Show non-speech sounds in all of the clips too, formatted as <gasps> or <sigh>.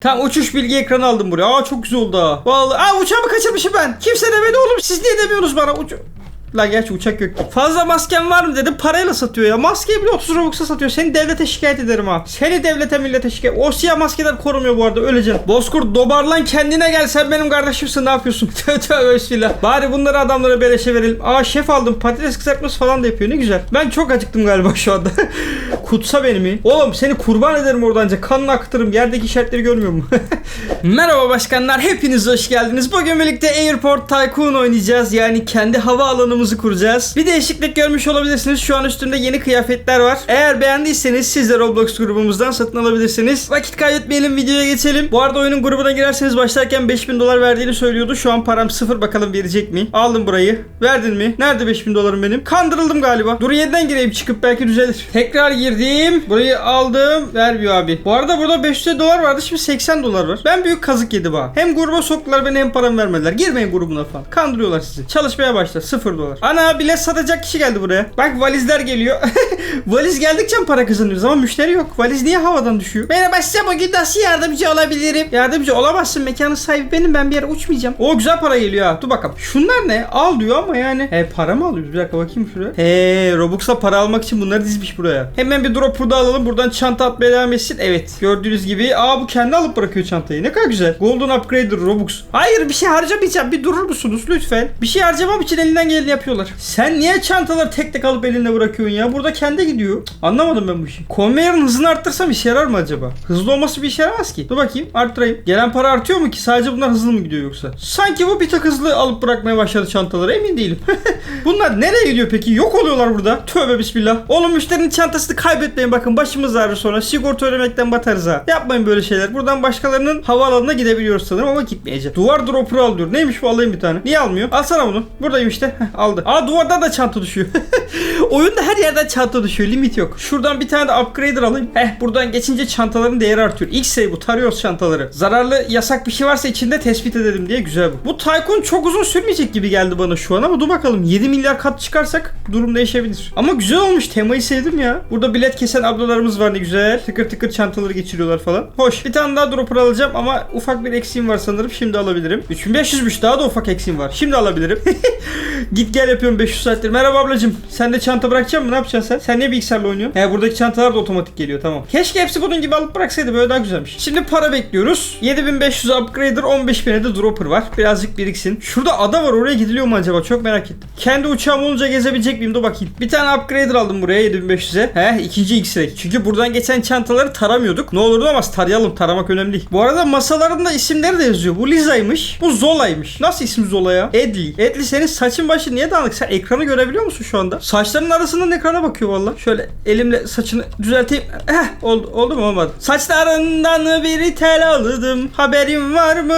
Tamam uçuş bilgi ekranı aldım buraya. Aa çok güzel oldu ha. Vallahi aa uçağımı kaçırmışım ben. Kimse demedi oğlum. Siz niye demiyorsunuz bana? Uç La gerçi uçak yok ki. Fazla masken var mı dedim parayla satıyor ya. Maskeyi bile 30 Robux'a satıyor. Seni devlete şikayet ederim ha. Seni devlete millete şikayet. O siyah maskeler korumuyor bu arada öleceksin. Bozkurt dobarlan kendine gel sen benim kardeşimsin ne yapıyorsun? <laughs> Tövbe bismillah. Bari bunları adamlara beleşe verelim. Aa şef aldım patates kızartması falan da yapıyor ne güzel. Ben çok acıktım galiba şu anda. <laughs> Kutsa beni mi? Oğlum seni kurban ederim oradanca. Kanını akıtırım. Yerdeki işaretleri görmüyor mu? <laughs> Merhaba başkanlar. Hepiniz hoş geldiniz. Bugün birlikte Airport Tycoon oynayacağız. Yani kendi hava alanımızı kuracağız. Bir değişiklik görmüş olabilirsiniz. Şu an üstümde yeni kıyafetler var. Eğer beğendiyseniz siz de Roblox grubumuzdan satın alabilirsiniz. Vakit kaybetmeyelim videoya geçelim. Bu arada oyunun grubuna girerseniz başlarken 5000 dolar verdiğini söylüyordu. Şu an param sıfır bakalım verecek mi? Aldım burayı. Verdin mi? Nerede 5000 dolarım benim? Kandırıldım galiba. Dur yeniden gireyim çıkıp belki düzelir. Tekrar girdim. Burayı aldım. Vermiyor abi. Bu arada burada 500 dolar vardı. Şimdi 80 dolar var. Ben büyük kazık yedim ha. Hem gruba soktular beni hem paramı vermediler. Girmeyin grubuna falan. Kandırıyorlar sizi. Çalışmaya başla. 0 dolar. Ana bilet satacak kişi geldi buraya. Bak valizler geliyor. <laughs> Valiz geldikçe para kazanıyoruz ama müşteri yok. Valiz niye havadan düşüyor? Merhaba size bugün nasıl yardımcı olabilirim? Yardımcı olamazsın. Mekanın sahibi benim. Ben bir yere uçmayacağım. O güzel para geliyor ha. Dur bakalım. Şunlar ne? Al diyor ama yani. He para mı alıyoruz? Bir dakika bakayım şuraya. He Robux'a para almak için bunları dizmiş buraya. Hemen bir drop burada alalım. Buradan çanta atmaya devam etsin. Evet. Gördüğünüz gibi. Aa bu kendi alıp bırakıyor çantayı. Ne kadar güzel. Golden Upgrader Robux. Hayır bir şey harcamayacağım. Bir durur musunuz lütfen? Bir şey harcamam için elinden geleni yapıyorlar. Sen niye çantaları tek tek alıp eline bırakıyorsun ya? Burada kendi gidiyor. Anlamadım ben bu işi. Conveyor'ın hızını arttırsam işe yarar mı acaba? Hızlı olması bir işe yaramaz ki. Dur bakayım arttırayım. Gelen para artıyor mu ki? Sadece bunlar hızlı mı gidiyor yoksa? Sanki bu bir tık hızlı alıp bırakmaya başladı çantaları. Emin değilim. <laughs> bunlar nereye gidiyor peki? Yok oluyorlar burada. Tövbe bismillah. Oğlum müşterinin çantasını kaybetmeyin bakın. Başımız ağrır sonra. Sigorta ödemekten batarız ha. Yapmayın böyle şeyler. Buradan başkalarının havaalanına gidebiliyoruz sanırım ama gitmeyeceğim. Duvar dropper al diyor. Neymiş bu alayım bir tane. Niye almıyor? Alsana bunu. Buradayım işte. Heh, aldı. Aa duvardan da çanta düşüyor. <laughs> Oyunda her yerden çanta düşüyor. Limit yok. Şuradan bir tane de upgrader alayım. Heh buradan geçince çantaların değeri artıyor. İlk sayı bu. Tarıyoruz çantaları. Zararlı yasak bir şey varsa içinde tespit edelim diye güzel bu. Bu Tycoon çok uzun sürmeyecek gibi geldi bana şu an ama dur bakalım. 7 milyar kat çıkarsak durum değişebilir. Ama güzel olmuş. Temayı sevdim ya. Burada bilet kesen ablalarımız var ne güzel. Tıkır tıkır çantaları geçiriyorlar falan. Hoş. Bir tane daha dropper alacağım ama ufak bir eksiğim var sanırım. Şimdi alabilirim. 3500'müş daha da ufak eksiğim var. Şimdi alabilirim. <laughs> Git gel yapıyorum 500 saattir. Merhaba ablacım. Sen de çanta bırakacak mısın? Ne yapacaksın sen? Sen niye bilgisayarla oynuyorsun? He buradaki çantalar da otomatik geliyor tamam. Keşke hepsi bunun gibi alıp bıraksaydı böyle daha güzelmiş. Şimdi para bekliyoruz. 7500 upgrader 15000'e de dropper var. Birazcık biriksin. Şurada ada var oraya gidiliyor mu acaba? Çok merak ettim. Kendi uçağım olunca gezebilecek miyim? Dur bakayım. Bir tane upgrader aldım buraya 7500'e. He ikinci X-ray. Çünkü buradan geçen çantaları taramıyorduk. Ne olurdu ama tarayalım. Taramak önemli. Bu arada masalarında isimleri de yazıyor. Bu Liza'ymış. Bu Zola'ymış. Nasıl isim Zola ya? Edli. Edli senin saçın başın niye dağınık? Sen ekranı görebiliyor musun şu anda? Saçların arasından ekrana bakıyor valla. Şöyle elimle saçını düzelteyim. Heh, oldu, oldu mu olmadı. Saçlarından bir tel aldım. Haberin var mı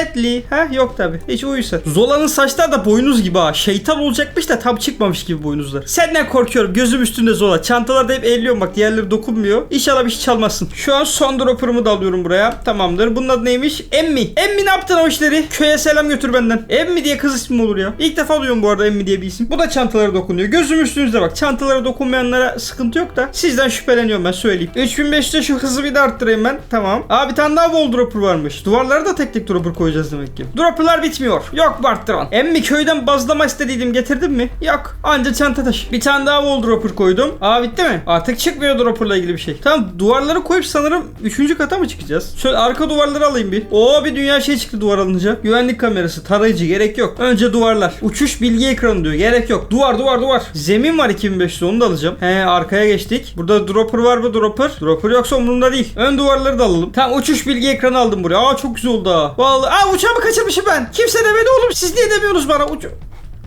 Edli? Heh yok tabi. Hiç uyusa. Zola'nın saçları da boynuz gibi ha. Şeytan olacakmış da tam çıkmamış gibi boynuzlar. Senden korkuyorum. Gözüm üstünde Zola. Çantalarda hep elliyorum bak. Diğerleri dokunmuyor. İnşallah bir şey çalmazsın. Şu an son dropper'ımı da alıyorum buraya. Tamamdır. Bunun adı neymiş? Emmi. Emmi ne yaptın o işleri? Köye selam götür benden. Emmi diye kız ismi mi olur ya? İlk defa duyuyorum bu arada Emmi diye bir isim. Bu da çantalara dokunuyor. Gözüm üstünüzde bak. Çantalara dokunmayanlara sıkıntı yok da sizden şüpheleniyorum ben söyleyeyim. 3500'te şu hızı bir de arttırayım ben. Tamam. Aa bir tane daha wall dropper varmış. Duvarlara da tek tek dropper koyacağız demek ki. Dropperlar bitmiyor. Yok bu arttıran. Emmi köyden bazlama istediydim getirdin mi? Yok. Anca çanta taşı. Bir tane daha wall dropper koydum. Aa bitti mi? Artık çıkmıyor dropperla ilgili bir şey. Tamam duvarları koyup sanırım 3. kata mı çıkacağız? Şöyle arka duvarları alayım bir. Oo bir dünya şey çıktı duvar alınca. Güvenlik kamerası, tarayıcı gerek yok. Önce duvarlar. Uçuş bilgi ekranı diyor. Gerek yok. Duvar duvar duvar. Zemin var 2500 onu da alacağım. He arkaya geçtik. Burada dropper var mı dropper? Dropper yoksa umurumda değil. Ön duvarları da alalım. Tamam uçuş bilgi ekranı aldım buraya. Aa çok güzel oldu ha. Vallahi aa uçağımı kaçırmışım ben. Kimse demedi oğlum. Siz niye demiyorsunuz bana? Uç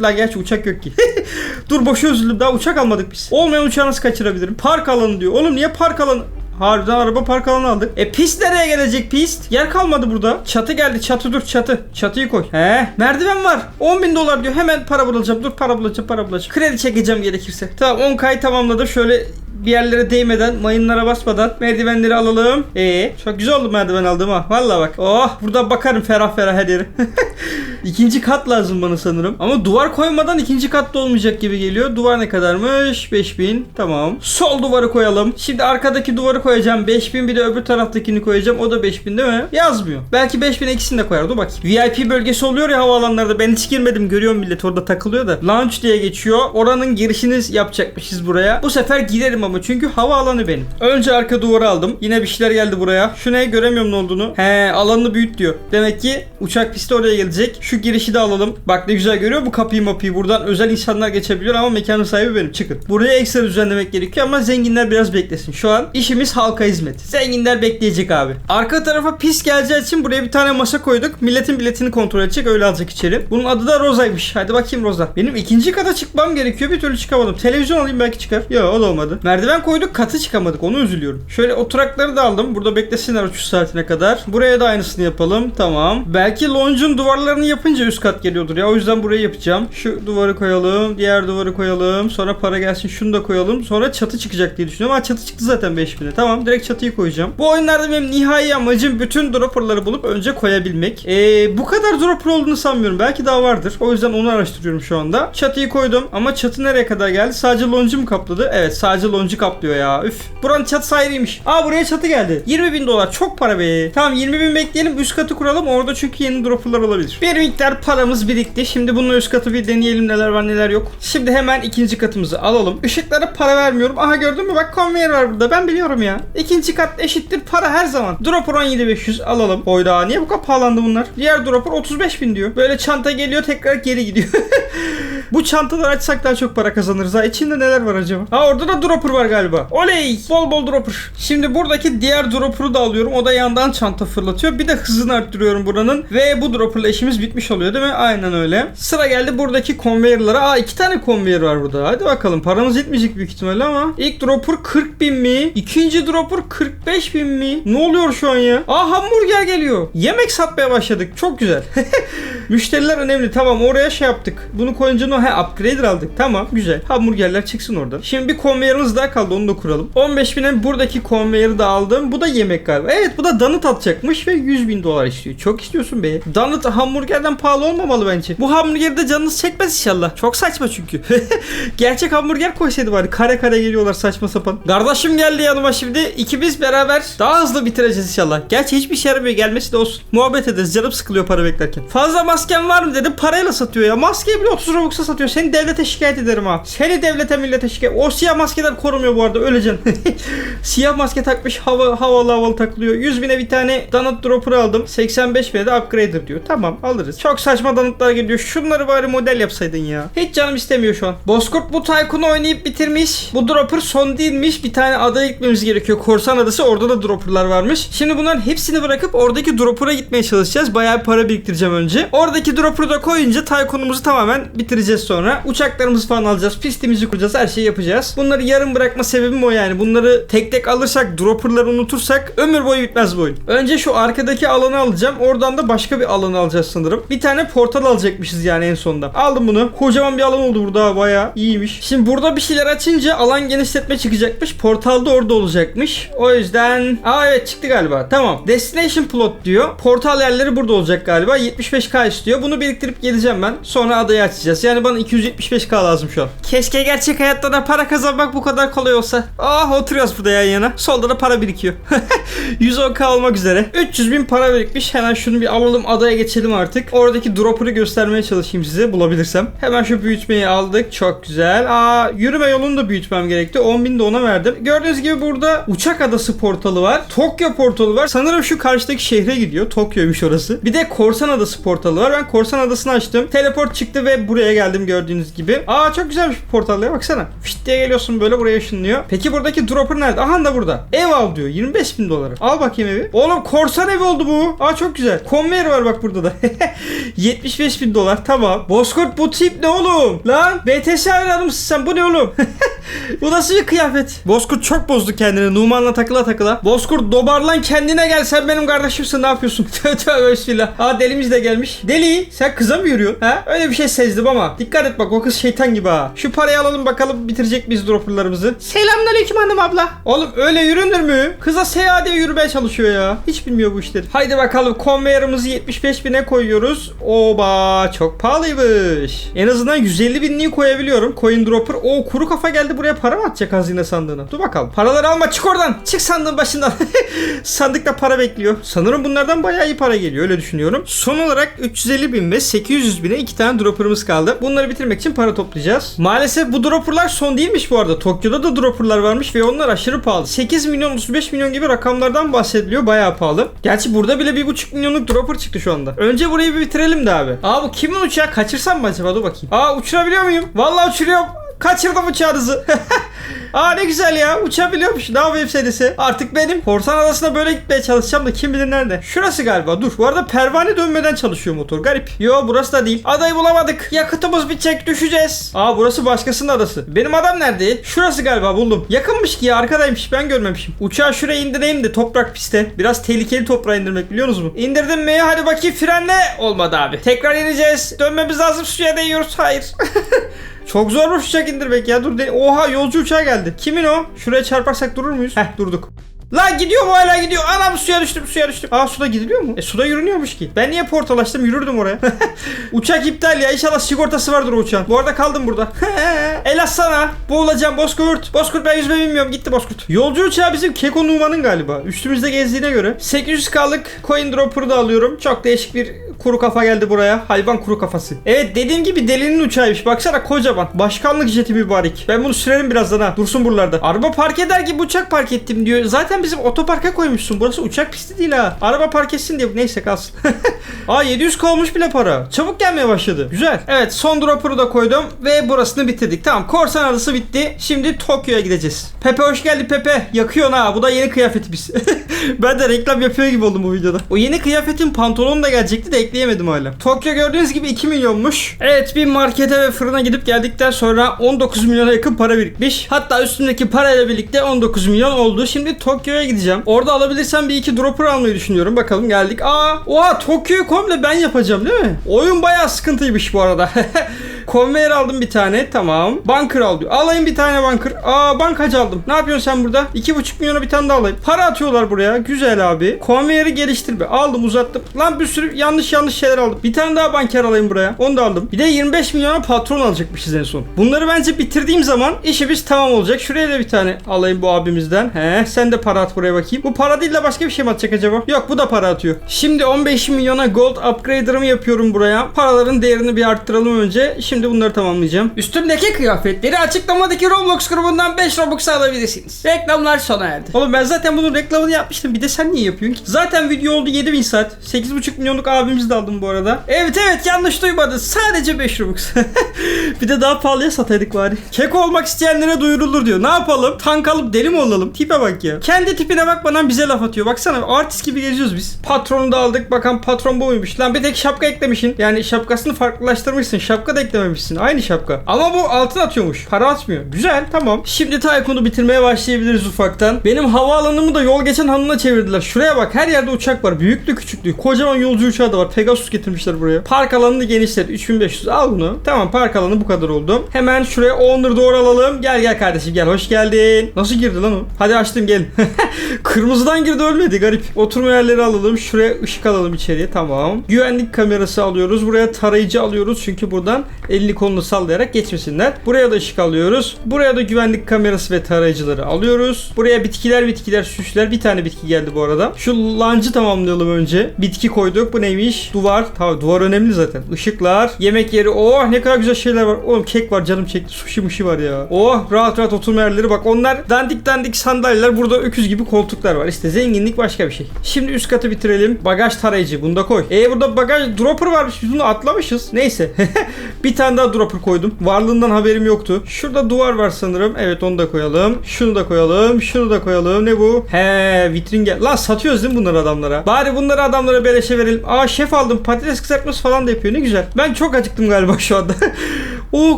La gerçi uçak yok ki. <laughs> Dur boşa üzüldüm daha uçak almadık biz. Olmayan uçağı nasıl kaçırabilirim? Park alanı diyor. Oğlum niye park alanı? Harbiden araba park alanı aldık. E pist nereye gelecek pist? Yer kalmadı burada. Çatı geldi çatı dur çatı. Çatıyı koy. He merdiven var. 10 bin dolar diyor. Hemen para bulacağım. Dur para bulacağım para bulacağım. Kredi çekeceğim gerekirse. Tamam 10 kay tamamladım. Şöyle Bir yerlere değmeden, mayınlara basmadan merdivenleri alalım. Ee, çok güzel oldu merdiven aldım ha. Vallahi bak. Oh, buradan bakarım ferah ferah her yere. <laughs> İkinci kat lazım bana sanırım. Ama duvar koymadan ikinci kat da olmayacak gibi geliyor. Duvar ne kadarmış? 5000. Tamam. Sol duvarı koyalım. Şimdi arkadaki duvarı koyacağım. 5000 bir de öbür taraftakini koyacağım. O da 5000 değil mi? Yazmıyor. Belki 5000 ikisini de koyar. Dur bakayım. VIP bölgesi oluyor ya havaalanlarda. Ben hiç girmedim. Görüyorum millet orada takılıyor da. Lounge diye geçiyor. Oranın girişini yapacakmışız buraya. Bu sefer giderim ama çünkü havaalanı benim. Önce arka duvarı aldım. Yine bir şeyler geldi buraya. Şu ne göremiyorum ne olduğunu. He alanını büyüt diyor. Demek ki uçak pisti oraya gelecek. Şu girişi de alalım. Bak ne güzel görüyor bu kapıyı mapıyı. Buradan özel insanlar geçebiliyor ama mekanın sahibi benim. Çıkın. Buraya ekstra düzenlemek gerekiyor ama zenginler biraz beklesin. Şu an işimiz halka hizmet. Zenginler bekleyecek abi. Arka tarafa pis geleceği için buraya bir tane masa koyduk. Milletin biletini kontrol edecek öyle alacak içeri. Bunun adı da Roza'ymış. Hadi bakayım Roza. Benim ikinci kata çıkmam gerekiyor. Bir türlü çıkamadım. Televizyon alayım belki çıkar. Yok o da olmadı. Merdiven koyduk katı çıkamadık. Onu üzülüyorum. Şöyle oturakları da aldım. Burada beklesinler uçuş saatine kadar. Buraya da aynısını yapalım. Tamam. Belki lounge'un duvarlarını yapınca üst kat geliyordur ya. O yüzden burayı yapacağım. Şu duvarı koyalım. Diğer duvarı koyalım. Sonra para gelsin şunu da koyalım. Sonra çatı çıkacak diye düşünüyorum. Ama çatı çıktı zaten 5000'e. Tamam direkt çatıyı koyacağım. Bu oyunlarda benim nihai amacım bütün dropperları bulup önce koyabilmek. Ee, bu kadar dropper olduğunu sanmıyorum. Belki daha vardır. O yüzden onu araştırıyorum şu anda. Çatıyı koydum. Ama çatı nereye kadar geldi? Sadece loncu mu kapladı? Evet sadece loncu kaplıyor ya. Üf. Buranın çatısı ayrıymış. Aa buraya çatı geldi. 20 bin dolar. Çok para be. Tamam 20 bin bekleyelim. Üst katı kuralım. Orada çünkü yeni dropperlar olabilir. Bir miktar paramız birikti. Şimdi bunun üst katı bir deneyelim neler var neler yok. Şimdi hemen ikinci katımızı alalım. Işıklara para vermiyorum. Aha gördün mü? Bak konveyer var burada. Ben biliyorum ya. İkinci kat eşittir para her zaman. Dropper 17500 alalım. Oyda niye bu kadar pahalandı bunlar? Diğer dropper 35 bin diyor. Böyle çanta geliyor tekrar geri gidiyor. <laughs> Bu çantaları açsak daha çok para kazanırız ha. İçinde neler var acaba? Ha orada da dropper var galiba. Oley! Bol bol dropper. Şimdi buradaki diğer dropper'ı da alıyorum. O da yandan çanta fırlatıyor. Bir de hızını arttırıyorum buranın. Ve bu dropper'la işimiz bitmiş oluyor değil mi? Aynen öyle. Sıra geldi buradaki konveyörlara. Aa iki tane konveyör var burada. Hadi bakalım. Paramız yetmeyecek büyük ihtimalle ama. İlk dropper 40 bin mi? İkinci dropper 45 bin mi? Ne oluyor şu an ya? Aa hamburger geliyor. Yemek satmaya başladık. Çok güzel. <laughs> Müşteriler önemli. Tamam oraya şey yaptık. Bunu koyunca ne? He upgrader aldık. Tamam güzel. Hamburgerler çıksın oradan. Şimdi bir konveyörümüz daha kaldı. Onu da kuralım. 15 bine buradaki konveyörü de aldım. Bu da yemek galiba. Evet bu da donut atacakmış ve 100 bin dolar istiyor. Çok istiyorsun be. Donut hamburgerden pahalı olmamalı bence. Bu hamburgerde canınız çekmez inşallah. Çok saçma çünkü. <laughs> Gerçek hamburger koysaydı bari. Kare kare geliyorlar saçma sapan. Kardeşim geldi yanıma şimdi. İkimiz beraber daha hızlı bitireceğiz inşallah. Gerçi hiçbir şey yaramıyor. Gelmesi de olsun. Muhabbet ederiz. Canım sıkılıyor para beklerken. Fazla masken var mı dedim. Parayla satıyor ya. Maskeyi bile 30 Robux'a satıyor. Seni devlete şikayet ederim ha. Seni devlete millete şikayet. O siyah maskeler korumuyor bu arada. Öleceksin. <laughs> siyah maske takmış. Hava, havalı havalı takılıyor. 100 bine bir tane donut dropper aldım. 85 bine de upgrader diyor. Tamam alırız. Çok saçma donutlar geliyor. Şunları bari model yapsaydın ya. Hiç canım istemiyor şu an. Bozkurt bu Tycoon'u oynayıp bitirmiş. Bu dropper son değilmiş. Bir tane adaya gitmemiz gerekiyor. Korsan adası. Orada da dropperlar varmış. Şimdi bunların hepsini bırakıp oradaki dropper'a gitmeye çalışacağız. Bayağı para biriktireceğim önce. Oradaki dropper'ı da koyunca Tycoon'umuzu tamamen bitireceğiz sonra. Uçaklarımızı falan alacağız. Pistimizi kuracağız. Her şeyi yapacağız. Bunları yarım bırakma sebebim o yani. Bunları tek tek alırsak, dropper'ları unutursak ömür boyu bitmez bu oyun. Önce şu arkadaki alanı alacağım. Oradan da başka bir alanı alacağız sanırım. Bir tane portal alacakmışız yani en sonunda. Aldım bunu. Kocaman bir alan oldu burada. Bayağı iyiymiş. Şimdi burada bir şeyler açınca alan genişletme çıkacakmış. Portal da orada olacakmış. O yüzden... Aa evet çıktı galiba. Tamam. Destination plot diyor. Portal yerleri burada olacak galiba. 75k istiyor. Bunu biriktirip geleceğim ben. Sonra adayı açacağız. Yani bana 275k lazım şu an. Keşke gerçek hayatta da para kazanmak bu kadar kolay olsa. Ah oturuyoruz burada yan yana. Solda da para birikiyor. <laughs> 110k olmak üzere. 300 bin para birikmiş. Hemen şunu bir alalım adaya geçelim artık. Oradaki dropper'ı göstermeye çalışayım size bulabilirsem. Hemen şu büyütmeyi aldık. Çok güzel. Aa yürüme yolunu da büyütmem gerekti. 10 bin de ona verdim. Gördüğünüz gibi burada uçak adası portalı var. Tokyo portalı var. Sanırım şu karşıdaki şehre gidiyor. Tokyo'ymuş orası. Bir de Korsan Adası portalı var. Ben Korsan Adası'nı açtım. Teleport çıktı ve buraya geldim gördüğünüz gibi. Aa çok güzelmiş bu portal ya baksana. Fişt diye geliyorsun böyle buraya ışınlıyor. Peki buradaki dropper nerede? Aha da burada. Ev al diyor. 25 bin dolara. Al bakayım evi. Oğlum korsan evi oldu bu. Aa çok güzel. Konveyor var bak burada da. <laughs> 75 bin dolar. Tamam. Bozkurt bu tip ne oğlum? Lan BTS hayranı mısın sen? Bu ne oğlum? <laughs> bu nasıl bir kıyafet? Bozkurt çok bozdu kendini. Numan'la takıla takıla. Bozkurt dobarlan kendine gel. Sen benim kardeşimsin. Ne yapıyorsun? <laughs> Tövbe bismillah. Aa delimiz de gelmiş. Deli sen kıza mı yürüyorsun? Ha? Öyle bir şey sezdim ama. Dikkat et bak o kız şeytan gibi ha. Şu parayı alalım bakalım bitirecek miyiz dropperlarımızı. Selamünaleyküm hanım abla. Oğlum öyle yürünür mü? Kıza diye yürümeye çalışıyor ya. Hiç bilmiyor bu işleri. Haydi bakalım konveyörümüzü 75 bine koyuyoruz. Oba çok pahalıymış. En azından 150 binliği koyabiliyorum. Coin dropper. O kuru kafa geldi buraya para mı atacak hazine sandığına? Dur bakalım. Paraları alma çık oradan. Çık sandığın başından. <laughs> Sandıkta para bekliyor. Sanırım bunlardan bayağı iyi para geliyor öyle düşünüyorum. Son olarak 350 bin ve 800 bine iki tane dropperımız kaldı. Bunları bitirmek için para toplayacağız. Maalesef bu dropperlar son değilmiş bu arada. Tokyo'da da dropperlar varmış ve onlar aşırı pahalı. 8 milyon 35 milyon gibi rakamlardan bahsediliyor. Bayağı pahalı. Gerçi burada bile 1,5 milyonluk dropper çıktı şu anda. Önce burayı bir bitirelim de abi. Aa bu kimin uçağı? Kaçırsam mı acaba? Dur bakayım. Aa uçurabiliyor muyum? Vallahi uçuruyorum. Kaçırdım uçağınızı. <laughs> Aa ne güzel ya uçabiliyormuş. Ne yapayım senesi? Artık benim. Korsan adasına böyle gitmeye çalışacağım da kim bilir nerede. Şurası galiba dur. Bu arada pervane dönmeden çalışıyor motor. Garip. Yo burası da değil. Adayı bulamadık. Yakıtımız bitecek düşeceğiz. Aa burası başkasının adası. Benim adam nerede? Şurası galiba buldum. Yakınmış ki ya arkadaymış ben görmemişim. Uçağı şuraya indireyim de toprak piste. Biraz tehlikeli toprağa indirmek biliyorsunuz mu? İndirdim mi? Hadi bakayım frenle. Olmadı abi. Tekrar ineceğiz. Dönmemiz lazım suya değiyoruz. Hayır. <laughs> Çok zormuş uçak indirmek ya. Dur de Oha yolcu uçağı geldi. Kimin o? Şuraya çarparsak durur muyuz? Heh durduk. Lan gidiyor mu hala gidiyor. Anam suya düştüm suya düştüm. Aa suda gidiliyor mu? E suda yürünüyormuş ki. Ben niye portal açtım yürürdüm oraya. <laughs> Uçak iptal ya. İnşallah sigortası vardır o uçağın. Bu arada kaldım burada. <laughs> El sana. Boğulacağım Bozkurt. Bozkurt ben yüzme bilmiyorum. Gitti Bozkurt. Yolcu uçağı bizim Keko Numan'ın galiba. Üstümüzde gezdiğine göre. 800K'lık coin dropper'ı da alıyorum. Çok değişik bir kuru kafa geldi buraya. Hayvan kuru kafası. Evet dediğim gibi delinin uçağıymış. Baksana kocaman. Başkanlık jeti mübarek. Ben bunu sürerim birazdan ha. Dursun buralarda. Araba park eder gibi uçak park ettim diyor. Zaten bizim otoparka koymuşsun. Burası uçak pisti değil ha. Araba park etsin diye. Neyse kalsın. <laughs> Aa 700 kalmış bile para. Çabuk gelmeye başladı. Güzel. Evet son dropper'ı da koydum ve burasını bitirdik. Tamam korsan adası bitti. Şimdi Tokyo'ya gideceğiz. Pepe hoş geldin Pepe. Yakıyorsun ha. Bu da yeni kıyafetimiz. <laughs> ben de reklam yapıyor gibi oldum bu videoda. O yeni kıyafetin pantolonu da gelecekti de ekleyemedim hala. Tokyo gördüğünüz gibi 2 milyonmuş. Evet bir markete ve fırına gidip geldikten sonra 19 milyona yakın para birikmiş. Hatta üstündeki parayla birlikte 19 milyon oldu. Şimdi Tokyo'ya gideceğim. Orada alabilirsem bir iki dropper almayı düşünüyorum. Bakalım geldik. Aa, oha Tokyo'yu komple ben yapacağım değil mi? Oyun bayağı sıkıntıymış bu arada. <laughs> Konveyer aldım bir tane. Tamam. Bunker al diyor. Alayım bir tane bunker. Aa bankacı aldım. Ne yapıyorsun sen burada? 2,5 milyona bir tane daha alayım. Para atıyorlar buraya. Güzel abi. Konveyeri geliştir be. Aldım uzattım. Lan bir sürü yanlış yanlış şeyler aldım. Bir tane daha banker alayım buraya. Onu da aldım. Bir de 25 milyona patron alacakmışız en son. Bunları bence bitirdiğim zaman işimiz tamam olacak. Şuraya da bir tane alayım bu abimizden. He sen de para at buraya bakayım. Bu para değil de başka bir şey mi atacak acaba? Yok bu da para atıyor. Şimdi 15 milyona gold upgrader'ımı yapıyorum buraya. Paraların değerini bir arttıralım önce. Şimdi bunları tamamlayacağım. Üstümdeki kıyafetleri açıklamadaki Roblox grubundan 5 Robux alabilirsiniz. Reklamlar sona erdi. Oğlum ben zaten bunun reklamını yapmıştım. Bir de sen niye yapıyorsun ki? Zaten video oldu 7000 saat. 8,5 milyonluk abimizi de aldım bu arada. Evet evet yanlış duymadın. Sadece 5 Robux. <laughs> bir de daha pahalıya sataydık bari. Keko olmak isteyenlere duyurulur diyor. Ne yapalım? Tank alıp deli mi olalım? Tipe bak ya. Kendi tipine bakmadan bize laf atıyor. Baksana artist gibi geziyoruz biz. Patronu da aldık. Bakan patron bu muymuş? Lan bir tek şapka eklemişsin. Yani şapkasını farklılaştırmışsın. Şapka da eklememişsin. Aynı şapka. Ama bu altın atıyormuş. Para atmıyor. Güzel tamam. Şimdi Tycoon'u bitirmeye başlayabiliriz ufaktan. Benim havaalanımı da yol geçen hanına çevirdiler. Şuraya bak her yerde uçak var. Büyüklü küçüklü. Kocaman yolcu uçağı da var. Pegasus getirmişler buraya. Park alanını genişlet. 3500 al bunu. Tamam park alanı bu kadar oldu. Hemen şuraya owner doğru alalım. Gel gel kardeşim gel. Hoş geldin. Nasıl girdi lan o? Hadi açtım gelin. <laughs> Kırmızıdan girdi ölmedi garip. Oturma yerleri alalım. Şuraya ışık alalım içeriye. Tamam. Güvenlik kamerası alıyoruz. Buraya tarayıcı alıyoruz. Çünkü buradan elini kolunu sallayarak geçmesinler. Buraya da ışık alıyoruz. Buraya da güvenlik kamerası ve tarayıcıları alıyoruz. Buraya bitkiler bitkiler süsler. Bir tane bitki geldi bu arada. Şu lancı tamamlayalım önce. Bitki koyduk. Bu neymiş? Duvar. Tamam duvar önemli zaten. Işıklar. Yemek yeri. Oh ne kadar güzel şeyler var. Oğlum kek var canım çekti. Sushi muşi var ya. Oh rahat rahat oturma yerleri. Bak onlar dandik dandik sandalyeler. Burada öküz gibi koltuklar var. İşte zenginlik başka bir şey. Şimdi üst katı bitirelim. Bagaj tarayıcı. Bunu da koy. E burada bagaj dropper varmış. Biz bunu atlamışız. Neyse. <laughs> bir tane daha dropper koydum. Varlığından haberim yoktu. Şurada duvar var sanırım. Evet onu da koyalım. Şunu da koyalım. Şunu da koyalım. Ne bu? He vitrin gel. Lan satıyoruz değil mi bunları adamlara? Bari bunları adamlara beleşe verelim. Aa şef aldım. Patates kızartması falan da yapıyor. Ne güzel. Ben çok acıktım galiba şu anda. <laughs> Oo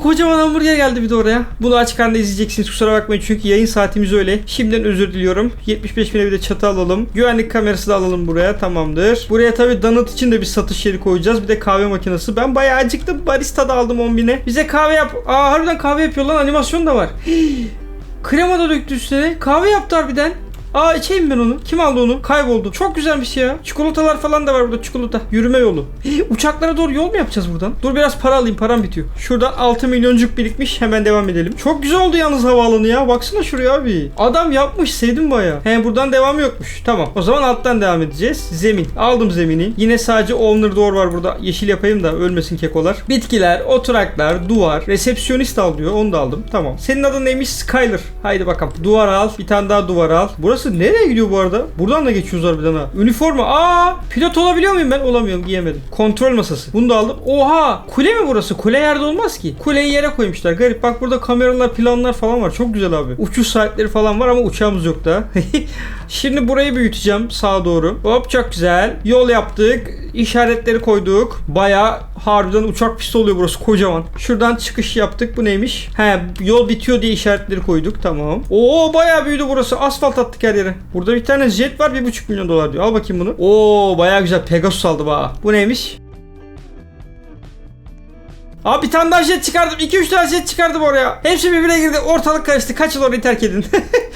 kocaman hamburger geldi bir de oraya. Bunu açık anda izleyeceksiniz kusura bakmayın çünkü yayın saatimiz öyle. Şimdiden özür diliyorum. 75 bine bir de çatı alalım. Güvenlik kamerası da alalım buraya tamamdır. Buraya tabii donut için de bir satış yeri koyacağız. Bir de kahve makinesi. Ben bayağı acıktım. Barista da aldım 10 bine. Bize kahve yap. Aa harbiden kahve yapıyor lan animasyon da var. <gasps> Krema da döktü üstüne. Kahve yaptı harbiden. Aa içeyim ben onu. Kim aldı onu? Kayboldu. Çok güzelmiş ya. Çikolatalar falan da var burada çikolata. Yürüme yolu. Hii, Uçaklara doğru yol mu yapacağız buradan? Dur biraz para alayım. Param bitiyor. Şuradan 6 milyoncuk birikmiş. Hemen devam edelim. Çok güzel oldu yalnız havaalanı ya. Baksana şuraya abi. Adam yapmış. Sevdim baya. He buradan devam yokmuş. Tamam. O zaman alttan devam edeceğiz. Zemin. Aldım zemini. Yine sadece owner door var burada. Yeşil yapayım da ölmesin kekolar. Bitkiler, oturaklar, duvar. Resepsiyonist al diyor. Onu da aldım. Tamam. Senin adın neymiş? Skyler. Haydi bakalım. Duvar al. Bir tane daha duvar al. Burası nereye gidiyor bu arada? Buradan da geçiyoruz harbiden ha. Üniforma. Aa, pilot olabiliyor muyum ben? Olamıyorum. Giyemedim. Kontrol masası. Bunu da aldım. Oha! Kule mi burası? Kule yerde olmaz ki. Kuleyi yere koymuşlar. Garip. Bak burada kameralar, planlar falan var. Çok güzel abi. Uçuş saatleri falan var ama uçağımız yok da. <laughs> Şimdi burayı büyüteceğim sağa doğru. Hop çok güzel. Yol yaptık. İşaretleri koyduk. Baya harbiden uçak pisti oluyor burası kocaman. Şuradan çıkış yaptık. Bu neymiş? He yol bitiyor diye işaretleri koyduk. Tamam. Oo baya büyüdü burası. Asfalt attık her yere. Burada bir tane jet var. 1,5 milyon dolar diyor. Al bakayım bunu. Oo baya güzel. Pegasus aldı bana. Bu neymiş? Abi bir tane daha jet çıkardım. 2-3 tane jet çıkardım oraya. Hepsi birbirine girdi. Ortalık karıştı. Kaçın orayı terk edin.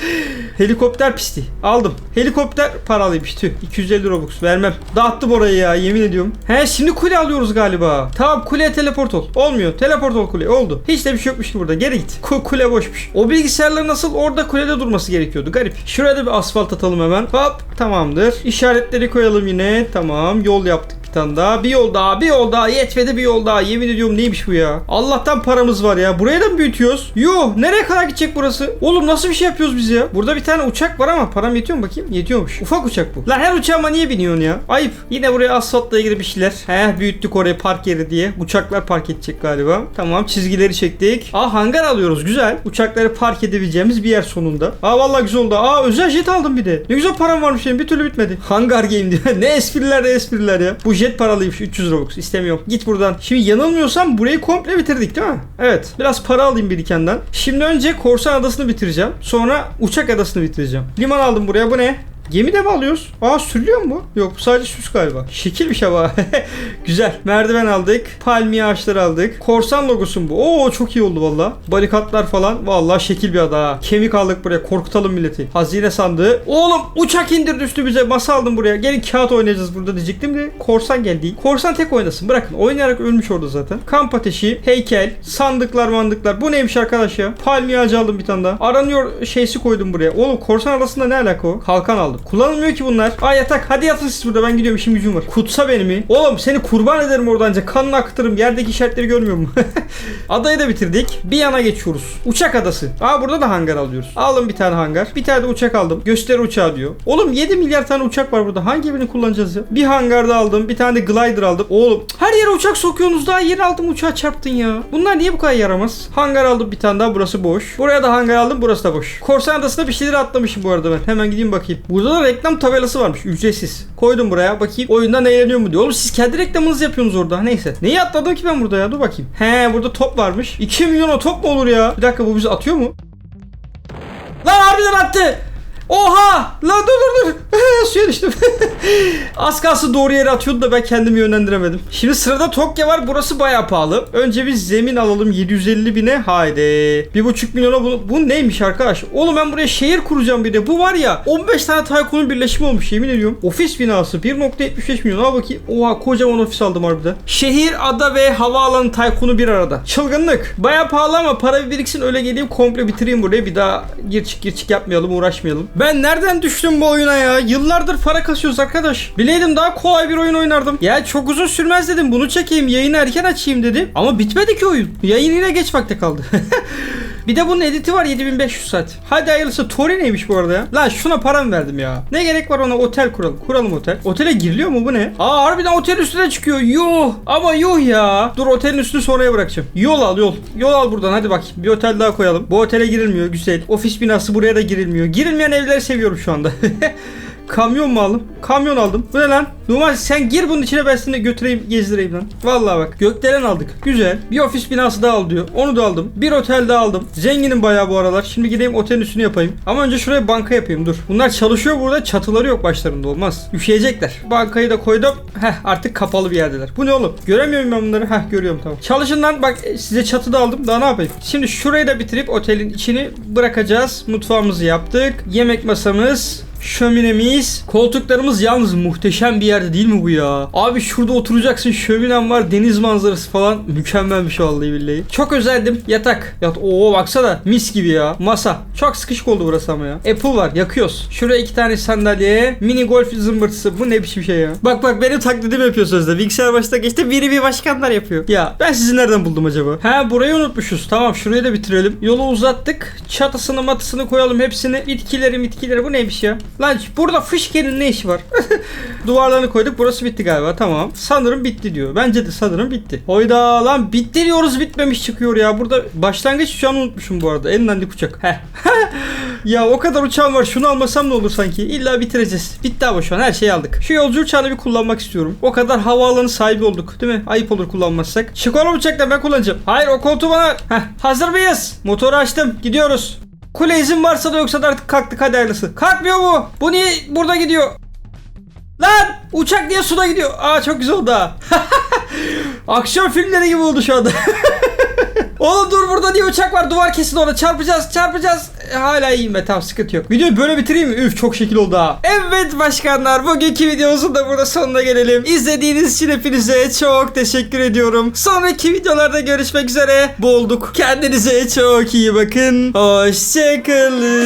<laughs> Helikopter pisti. Aldım. Helikopter paralıymış. Tüh. 250 Robux. Vermem. Dağıttım orayı ya. Yemin ediyorum. He şimdi kule alıyoruz galiba. Tamam kuleye teleport ol. Olmuyor. Teleport ol kuleye. Oldu. Hiç de bir şey yokmuş ki burada. Geri git. Ku- kule boşmuş. O bilgisayarlar nasıl orada kulede durması gerekiyordu. Garip. Şuraya da bir asfalt atalım hemen. Hop. Tamamdır. İşaretleri koyalım yine. Tamam. Yol yaptık bir tane daha. Bir yol daha, bir yol daha. Yetmedi bir yol daha. Yemin ediyorum neymiş bu ya? Allah'tan paramız var ya. Buraya da mı büyütüyoruz? Yuh, nereye kadar gidecek burası? Oğlum nasıl bir şey yapıyoruz biz ya? Burada bir tane uçak var ama param yetiyor mu bakayım? Yetiyormuş. Ufak uçak bu. Lan her uçağıma niye biniyorsun ya? Ayıp. Yine buraya asfaltla ilgili bir şeyler. He büyüttük oraya park yeri diye. Uçaklar park edecek galiba. Tamam çizgileri çektik. Aa hangar alıyoruz. Güzel. Uçakları park edebileceğimiz bir yer sonunda. Aa vallahi güzel oldu. Aa özel jet aldım bir de. Ne güzel param varmış benim. Bir türlü bitmedi. Hangar game diyor. <laughs> ne espriler ne espriler ya. Bu jet paralıymış. 300 Robux. İstemiyorum. Git buradan. Şimdi yanılmıyorsam burayı komple bitirdik değil mi? Evet. Biraz para alayım birikenden. Şimdi önce Korsan Adası'nı bitireceğim. Sonra Uçak Adası'nı bitireceğim. Liman aldım buraya. Bu ne? Gemi de mi alıyoruz? Aa sürülüyor mu bu? Yok bu sadece süs galiba. Şekilmiş ama. <laughs> Güzel. Merdiven aldık. Palmiye ağaçları aldık. Korsan logosu mu bu? Oo çok iyi oldu valla. Barikatlar falan. Valla şekil bir ada. Kemik aldık buraya. Korkutalım milleti. Hazine sandığı. Oğlum uçak indirdi üstümüze. Masa aldım buraya. Gelin kağıt oynayacağız burada diyecektim de. Korsan geldi. Korsan tek oynasın. Bırakın. Oynayarak ölmüş orada zaten. Kamp ateşi. Heykel. Sandıklar mandıklar. Bu neymiş arkadaş ya? Palmiye ağacı aldım bir tane daha. Aranıyor şeysi koydum buraya. Oğlum korsan arasında ne alaka o? Kalkan aldım. Kullanılmıyor ki bunlar. Aa yatak. Hadi yatın siz burada. Ben gidiyorum. işim gücüm var. Kutsa beni mi? Oğlum seni kurban ederim oradanca. Kanını akıtırım. Yerdeki işaretleri görmüyor mu? <laughs> Adayı da bitirdik. Bir yana geçiyoruz. Uçak adası. Aa burada da hangar alıyoruz. Aldım bir tane hangar. Bir tane de uçak aldım. Gösteri uçağı diyor. Oğlum 7 milyar tane uçak var burada. Hangi birini kullanacağız ya? Bir hangarda aldım. Bir tane de glider aldım. Oğlum her yere uçak sokuyorsunuz. Daha yeni aldım uçağı çarptın ya. Bunlar niye bu kadar yaramaz? Hangar aldım bir tane daha. Burası boş. Buraya da hangar aldım. Burası da boş. Korsan adasında bir şeyleri atlamışım bu arada ben. Hemen gideyim bakayım. Burada da reklam tabelası varmış. Ücretsiz. Koydum buraya. Bakayım oyundan eğleniyor mu diyor. Oğlum siz kendi reklamınızı yapıyorsunuz orada. Neyse. Neyi atladım ki ben burada ya? Dur bakayım. He burada top varmış. 2 milyon o top mu olur ya? Bir dakika bu bizi atıyor mu? Lan harbiden attı. Oha! Lan dur dur dur. <laughs> Suya düştüm. <laughs> Az kalsın doğru yere atıyordu da ben kendimi yönlendiremedim. Şimdi sırada Tokyo var. Burası bayağı pahalı. Önce biz zemin alalım 750 bine. Haydi. 1,5 milyona bu, bu neymiş arkadaş? Oğlum ben buraya şehir kuracağım bir de. Bu var ya 15 tane Tayfun'un birleşimi olmuş yemin ediyorum. Ofis binası 1.75 milyon. Al bakayım. Oha kocaman ofis aldım harbiden. Şehir, ada ve havaalanı Tayfun'u bir arada. Çılgınlık. Bayağı pahalı ama para bir biriksin öyle geleyim komple bitireyim burayı. Bir daha gir çık gir çık yapmayalım uğraşmayalım. Ben nereden düştüm bu oyuna ya? Yıllardır para kasıyoruz arkadaş. Bileydim daha kolay bir oyun oynardım. Ya çok uzun sürmez dedim. Bunu çekeyim yayını erken açayım dedim. Ama bitmedi ki oyun. Yayın yine geç vakte kaldı. <laughs> Bir de bunun editi var 7500 saat. Hadi hayırlısı. Tori neymiş bu arada ya? Lan şuna param verdim ya. Ne gerek var ona otel kuralım. Kuralım otel. Otele giriliyor mu bu ne? Aa harbiden otel üstüne çıkıyor. Yuh. Ama yuh ya. Dur otelin üstünü sonraya bırakacağım. Yol al yol. Yol al buradan hadi bak. Bir otel daha koyalım. Bu otele girilmiyor güzel. Ofis binası buraya da girilmiyor. Girilmeyen evleri seviyorum şu anda. <laughs> Kamyon mu aldım? Kamyon aldım. Bu ne lan? Numan sen gir bunun içine ben seni götüreyim gezdireyim lan. Vallahi bak gökdelen aldık. Güzel. Bir ofis binası daha al diyor. Onu da aldım. Bir otel daha aldım. Zenginim bayağı bu aralar. Şimdi gideyim otelin üstünü yapayım. Ama önce şuraya banka yapayım dur. Bunlar çalışıyor burada. Çatıları yok başlarında olmaz. Üşüyecekler. Bankayı da koydum. Heh artık kapalı bir yerdeler. Bu ne oğlum? Göremiyor muyum ben bunları? Heh görüyorum tamam. Çalışın lan bak e, size çatı da aldım. Daha ne yapayım? Şimdi şurayı da bitirip otelin içini bırakacağız. Mutfağımızı yaptık. Yemek masamız. Şöminemiz. Koltuklarımız yalnız muhteşem bir yerde değil mi bu ya? Abi şurada oturacaksın. Şöminen var. Deniz manzarası falan. Mükemmel bir şey vallahi billahi. Çok özeldim. Yatak. Yat. Oo baksana. Mis gibi ya. Masa. Çok sıkışık oldu burası ama ya. Apple var. Yakıyoruz. Şuraya iki tane sandalye. Mini golf zımbırtısı. Bu ne biçim şey ya? Bak bak benim taklidimi yapıyor sözde. Bilgisayar başta geçti. Biri bir başkanlar yapıyor. Ya ben sizi nereden buldum acaba? Ha burayı unutmuşuz. Tamam şurayı da bitirelim. Yolu uzattık. Çatısını matısını koyalım hepsini. Bitkileri bitkileri. Bu neymiş ya? Lan burada fışkenin ne işi var? <laughs> Duvarlarını koyduk. Burası bitti galiba. Tamam. Sanırım bitti diyor. Bence de sanırım bitti. Oyda lan bitti diyoruz bitmemiş çıkıyor ya. Burada başlangıç uçağını unutmuşum bu arada. En dandik uçak. Ya o kadar uçağım var. Şunu almasam ne olur sanki? İlla bitireceğiz. Bitti ama şu an her şeyi aldık. Şu yolcu uçağını bir kullanmak istiyorum. O kadar havaalanı sahibi olduk. Değil mi? Ayıp olur kullanmazsak. Çık uçakla ben kullanacağım. Hayır o koltuğu bana. Heh. Hazır mıyız? Motoru açtım. Gidiyoruz. Kule izin varsa da yoksa da artık kalktık hadi. Kalkmıyor bu. Bu niye burada gidiyor? Lan uçak niye suda gidiyor? Aa çok güzel oldu ha. <laughs> Akşam filmleri gibi oldu şu anda. <laughs> Oğlum dur burada diye uçak var duvar kesin orada çarpacağız çarpacağız. E, hala iyiyim be tamam sıkıntı yok. Videoyu böyle bitireyim mi? Üf çok şekil oldu ha. Evet başkanlar bugünkü videomuzun da burada sonuna gelelim. İzlediğiniz için hepinize çok teşekkür ediyorum. Sonraki videolarda görüşmek üzere. Bolduk. Kendinize çok iyi bakın. Hoşçakalın.